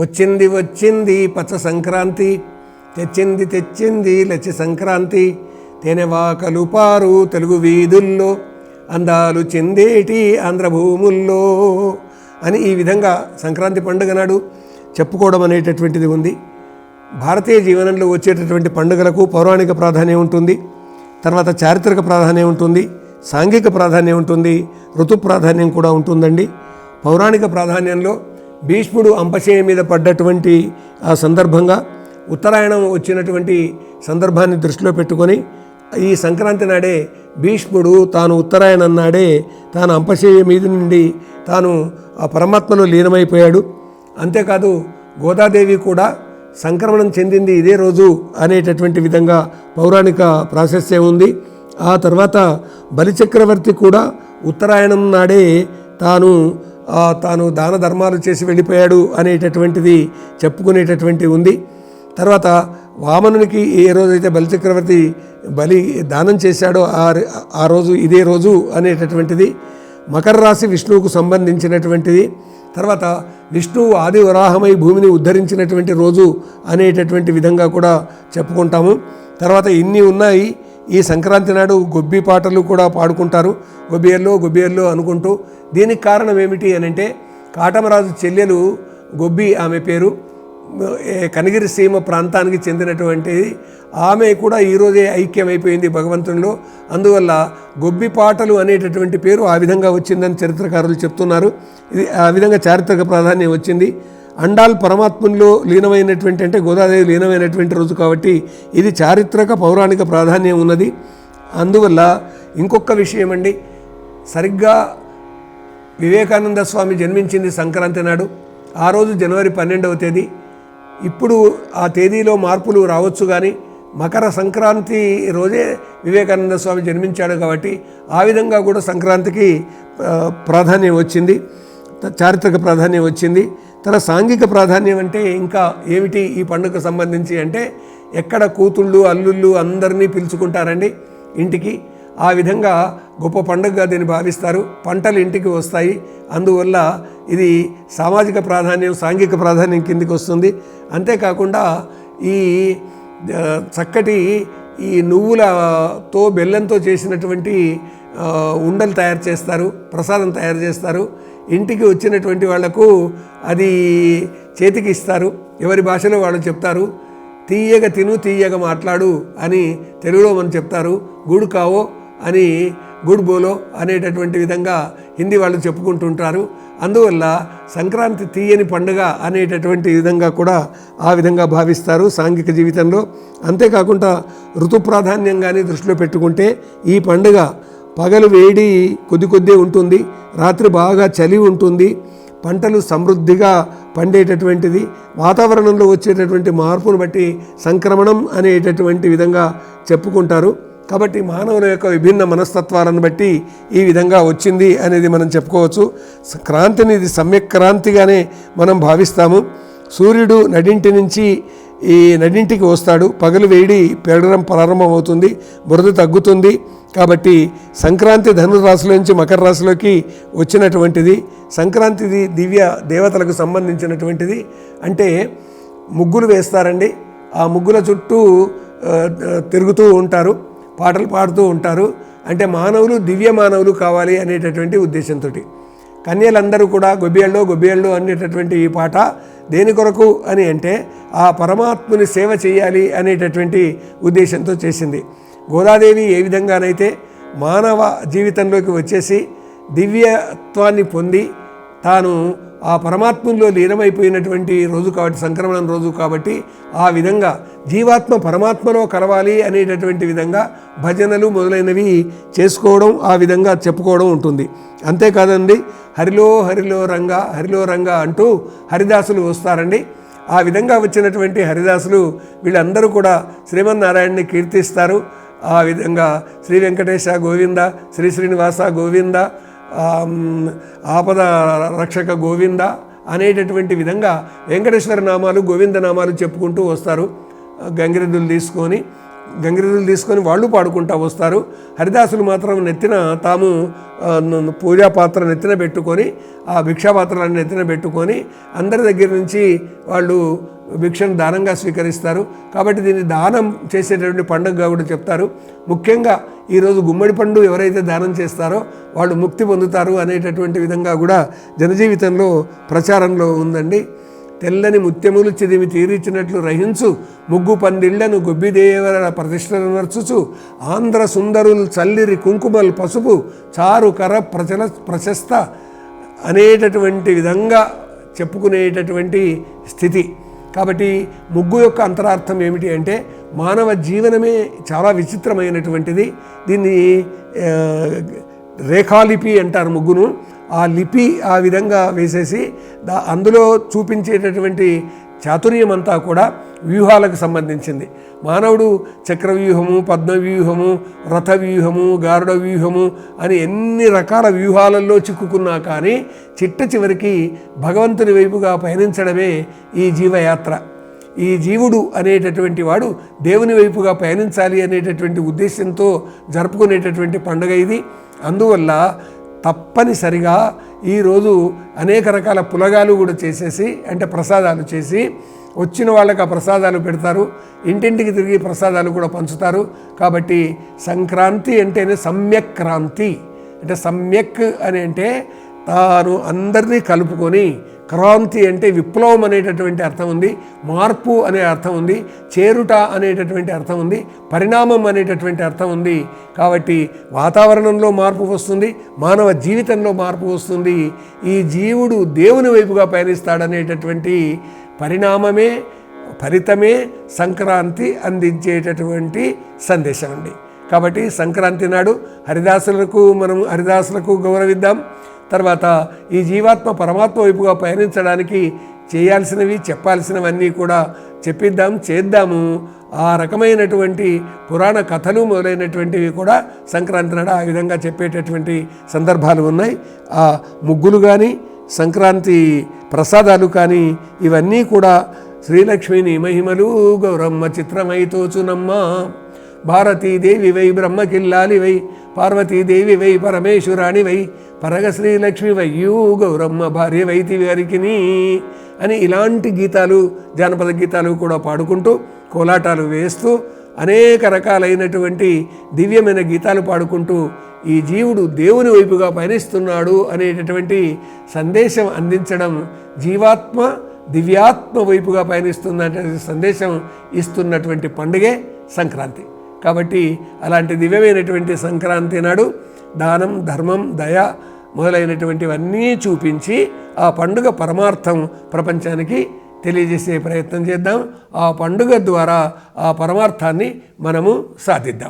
వచ్చింది వచ్చింది పచ్చ సంక్రాంతి తెచ్చింది తెచ్చింది లచ్చి సంక్రాంతి తేనెవాకలు పారు తెలుగు వీధుల్లో అందాలు చెందేటి ఆంధ్రభూముల్లో అని ఈ విధంగా సంక్రాంతి పండుగ నాడు చెప్పుకోవడం అనేటటువంటిది ఉంది. భారతీయ జీవనంలో వచ్చేటటువంటి పండుగలకు పౌరాణిక ప్రాధాన్యం ఉంటుంది. తర్వాత చారిత్రక ప్రాధాన్యం ఉంటుంది. సాంఘిక ప్రాధాన్యం ఉంటుంది. ఋతు ప్రాధాన్యం కూడా ఉంటుందండి. పౌరాణిక ప్రాధాన్యంలో భీష్ముడు అంపశేయ మీద పడ్డటువంటి ఆ సందర్భంగా ఉత్తరాయణం వచ్చినటువంటి సందర్భాన్ని దృష్టిలో పెట్టుకొని ఈ సంక్రాంతి నాడే భీష్ముడు తాను ఉత్తరాయణం నాడే తాను అంపశేయ మీద నుండి తాను ఆ పరమాత్మలో లీనమైపోయాడు. అంతేకాదు గోదాదేవి కూడా సంక్రమణం చెందింది ఇదే రోజు అనేటటువంటి విధంగా పౌరాణిక ప్రాశస్యం ఉంది. ఆ తర్వాత బలిచక్రవర్తి కూడా ఉత్తరాయణం నాడే తాను తాను దాన ధర్మాలు చేసి వెళ్ళిపోయాడు అనేటటువంటిది చెప్పుకునేటటువంటి ఉంది. తర్వాత వామనునికి ఏ రోజైతే బలిచక్రవర్తి బలి దానం చేశాడో ఆ ఆ రోజు ఇదే రోజు అనేటటువంటిది మకర రాశి విష్ణువుకు సంబంధించినటువంటిది తర్వాత విష్ణువు ఆది వరాహమై భూమిని ఉద్ధరించినటువంటి రోజు అనేటటువంటి విధంగా కూడా చెప్పుకుంటాము. తర్వాత ఇన్ని ఉన్నాయి ఈ సంక్రాంతి నాడు గొబ్బి పాటలు కూడా పాడుకుంటారు. గొబ్బియల్లో గొబ్బియల్లో అనుకుంటూ దీనికి కారణం ఏమిటి అని అంటే కాటమరాజు చెల్లెలు గొబ్బి ఆమె పేరు. కనగిరి సీమ ప్రాంతానికి చెందినటువంటి ఆమె కూడా ఈరోజే ఐక్యమైపోయింది భగవంతునిలో. అందువల్ల గొబ్బి పాటలు అనేటటువంటి పేరు ఆ విధంగా వచ్చిందని చరిత్రకారులు చెప్తున్నారు. ఇది ఆ విధంగా చారిత్రక ప్రాధాన్యం వచ్చింది. అండాల్ పరమాత్మునిలో లీనమైనటువంటి అంటే గోదాదేవి లీనమైనటువంటి రోజు కాబట్టి ఇది చారిత్రక పౌరాణిక ప్రాధాన్యం ఉన్నది. అందువల్ల ఇంకొక విషయం అండి సరిగ్గా వివేకానంద స్వామి జన్మించింది సంక్రాంతి నాడు. ఆ రోజు జనవరి పన్నెండవ తేదీ. ఇప్పుడు ఆ తేదీలో మార్పులు రావచ్చు కానీ మకర సంక్రాంతి రోజే వివేకానంద స్వామి జన్మించాడు కాబట్టి ఆ విధంగా కూడా సంక్రాంతికి ప్రాధాన్యం వచ్చింది. చారిత్రక ప్రాధాన్యం వచ్చింది. తన సాంఘిక ప్రాధాన్యం అంటే ఇంకా ఏమిటి ఈ పండుగకు సంబంధించి అంటే ఎక్కడ కూతుళ్ళు అల్లుళ్ళు అందరినీ పిలుచుకుంటారండి ఇంటికి. ఆ విధంగా గొప్ప పండుగగా దీన్ని భావిస్తారు. పంటలు ఇంటికి వస్తాయి. అందువల్ల ఇది సామాజిక ప్రాధాన్యం సాంఘిక ప్రాధాన్యం కిందికి వస్తుంది. అంతేకాకుండా ఈ చక్కటి ఈ నువ్వులతో బెల్లంతో చేసినటువంటి ఉండలు తయారు చేస్తారు ప్రసాదం తయారు చేస్తారు. ఇంటికి వచ్చినటువంటి వాళ్ళకు అది చేతికి ఇస్తారు ఎవరి భాషలో వాళ్ళు చెప్తారు. తీయగ తిను తీయగ మాట్లాడు అని తెలుగులో మనం చెప్తారు. గుడ్ కావో అని గుడ్ బోలో అనేటటువంటి విధంగా హిందీ వాళ్ళు చెప్పుకుంటుంటారు. అందువల్ల సంక్రాంతి తీయని పండుగ అనేటటువంటి విధంగా కూడా ఆ విధంగా భావిస్తారు సాంఘిక జీవితంలో. అంతేకాకుండా ఋతు ప్రాధాన్యంగానే దృష్టిలో పెట్టుకుంటే ఈ పండుగ పగలు వేడి కొద్ది కొద్దే ఉంటుంది రాత్రి బాగా చలి ఉంటుంది పంటలు సమృద్ధిగా పండేటటువంటిది వాతావరణంలో వచ్చేటటువంటి మార్పును బట్టి సంక్రమణం అనేటటువంటి విధంగా చెప్పుకుంటారు. కాబట్టి మానవుల యొక్క విభిన్న మనస్తత్వాలను బట్టి ఈ విధంగా వచ్చింది అనేది మనం చెప్పుకోవచ్చు. క్రాంతిని ఇది సమ్యక్ క్రాంతిగానే మనం భావిస్తాము. సూర్యుడు నడింటి నుంచి ఈ నడింటికి వస్తాడు. పగలు వేడి పెరగడం ప్రారంభమవుతుంది. బురద తగ్గుతుంది. కాబట్టి సంక్రాంతి ధనురాశిలో నుంచి మకర రాశిలోకి వచ్చినటువంటిది సంక్రాంతిది దివ్య దేవతలకు సంబంధించినటువంటిది అంటే ముగ్గులు వేస్తారండి. ఆ ముగ్గుల చుట్టూ తిరుగుతూ ఉంటారు పాటలు పాడుతూ ఉంటారు. అంటే మానవులు దివ్య మానవులు కావాలి అనేటటువంటి ఉద్దేశంతో కన్యలందరూ కూడా గొబ్బియళ్ళు గొబ్బియళ్ళు అనేటటువంటి ఈ పాట దేని కొరకు అని అంటే ఆ పరమాత్ముని సేవ చేయాలి అనేటటువంటి ఉద్దేశంతో చేసింది. గోదాదేవి ఏ విధంగానైతే మానవ జీవితంలోకి వచ్చేసి దివ్యత్వాన్ని పొంది తాను ఆ పరమాత్మలో లీనమైపోయినటువంటి రోజు కాబట్టి సంక్రమణం రోజు కాబట్టి ఆ విధంగా జీవాత్మ పరమాత్మలో కలవాలి అనేటటువంటి విధంగా భజనలు మొదలైనవి చేసుకోవడం ఆ విధంగా చెప్పుకోవడం ఉంటుంది. అంతేకాదండి హరిలో హరిలో రంగ హరిలో రంగ అంటూ హరిదాసులు వస్తారండి. ఆ విధంగా వచ్చినటువంటి హరిదాసులు వీళ్ళందరూ కూడా శ్రీమన్నారాయణని కీర్తిస్తారు. ఆ విధంగా శ్రీ వెంకటేశ గోవింద శ్రీ శ్రీనివాస గోవింద ఆపద రక్షక గోవింద అనేటటువంటి విధంగా వెంకటేశ్వర నామాలు గోవింద నామాలు చెప్పుకుంటూ వస్తారు. గంగిరెద్దులు తీసుకొని గంగిరెద్దులు తీసుకొని వాళ్ళు పాడుకుంటా వస్తారు. హరిదాసులు మాత్రం నెత్తిన తాము పూజా పాత్ర నెత్తిన పెట్టుకొని ఆ భిక్షా నెత్తిన పెట్టుకొని అందరి దగ్గర నుంచి వాళ్ళు భిక్షను దానంగా స్వీకరిస్తారు. కాబట్టి దీన్ని దానం చేసేటటువంటి పండుగగా కూడా చెప్తారు. ముఖ్యంగా ఈరోజు గుమ్మడి పండు ఎవరైతే దానం చేస్తారో వాళ్ళు ముక్తి పొందుతారు అనేటటువంటి విధంగా కూడా జనజీవితంలో ప్రచారంలో ఉందండి. తెల్లని ముత్యములు చిదిమి తీరిచినట్లు రహించు. ముగ్గు పందిళ్ళను గొబ్బిదేవర ప్రతిష్టను నర్చుచు ఆంధ్ర సుందరులు చల్లిరి కుంకుమల్ పసుపు. చారు కర ప్రచల ప్రశస్త అనేటటువంటి విధంగా చెప్పుకునేటటువంటి స్థితి. కాబట్టి ముగ్గు యొక్క అంతరార్థం ఏమిటి అంటే మానవ జీవనమే చాలా విచిత్రమైనటువంటిది. దీన్ని రేఖాలిపి అంటారు ముగ్గును. ఆ లిపి ఆ విధంగా వేసేసి దా అందులో చూపించేటటువంటి చాతుర్యం అంతా కూడా వ్యూహాలకు సంబంధించింది. మానవుడు చక్రవ్యూహము పద్మవ్యూహము రథవ్యూహము గారుడ వ్యూహము అని ఎన్ని రకాల వ్యూహాలలో చిక్కుకున్నా కానీ చిట్ట చివరికి భగవంతుని వైపుగా పయనించడమే ఈ జీవయాత్ర. ఈ జీవుడు అనేటటువంటి వాడు దేవుని వైపుగా పయనించాలి అనేటటువంటి ఉద్దేశంతో జరుపుకునేటటువంటి పండుగ ఇది. అందువల్ల తప్పనిసరిగా ఈరోజు అనేక రకాల పులగాలు కూడా చేసేసి అంటే ప్రసాదాలు చేసి వచ్చిన వాళ్ళకి ఆ ప్రసాదాలు పెడతారు. ఇంటింటికి తిరిగి ప్రసాదాలు కూడా పంచుతారు. కాబట్టి సంక్రాంతి అంటేనే సమ్యక్ క్రాంతి. అంటే సమ్యక్ అని అంటే తాను అందరినీ కలుపుకొని క్రాంతి అంటే విప్లవం అనేటటువంటి అర్థం ఉంది మార్పు అనే అర్థం ఉంది చేరుట అనేటటువంటి అర్థం ఉంది పరిణామం అనేటటువంటి అర్థం ఉంది. కాబట్టి వాతావరణంలో మార్పు వస్తుంది మానవ జీవితంలో మార్పు వస్తుంది. ఈ జీవుడు దేవుని వైపుగా పయనిస్తాడనేటటువంటి పరిణామమే ఫలితమే సంక్రాంతి అందించేటటువంటి సందేశం అండి. కాబట్టి సంక్రాంతి నాడు హరిదాసులకు మనం హరిదాసులకు గౌరవిద్దాం. తర్వాత ఈ జీవాత్మ పరమాత్మ వైపుగా పయనించడానికి చేయాల్సినవి చెప్పాల్సినవన్నీ కూడా చెప్పిద్దాం చేద్దాము. ఆ రకమైనటువంటి పురాణ కథలు మొదలైనటువంటివి కూడా సంక్రాంతి నాడు ఆ విధంగా చెప్పేటటువంటి సందర్భాలు ఉన్నాయి. ఆ ముగ్గులు కానీ సంక్రాంతి ప్రసాదాలు కానీ ఇవన్నీ కూడా శ్రీలక్ష్మిని మహిమలు గౌరమ్మ చిత్రమై తోచునమ్మ. భారతీదేవి వై బ్రహ్మకిల్లాలి వై పార్వతీదేవి వై పరమేశ్వరాణి వై పరగ శ్రీలక్ష్మి వయ్యూ గౌరమ్మ భార్య వైతి వారికిని అని ఇలాంటి గీతాలు జానపద గీతాలు కూడా పాడుకుంటూ కోలాటాలు వేస్తూ అనేక రకాలైనటువంటి దివ్యమైన గీతాలు పాడుకుంటూ ఈ జీవుడు దేవుని వైపుగా పయనిస్తున్నాడు అనేటటువంటి సందేశం అందించడం జీవాత్మ దివ్యాత్మ వైపుగా పయనిస్తున్నటువంటి సందేశం ఇస్తున్నటువంటి పండుగే సంక్రాంతి. కాబట్టి అలాంటి దివ్యమైనటువంటి సంక్రాంతి నాడు దానం ధర్మం దయ మొదలైనటువంటివన్నీ చూపించి ఆ పండుగ పరమార్థం ప్రపంచానికి తెలియజేసే ప్రయత్నం చేద్దాం. ఆ పండుగ ద్వారా ఆ పరమార్థాన్ని మనము సాధిద్దాం.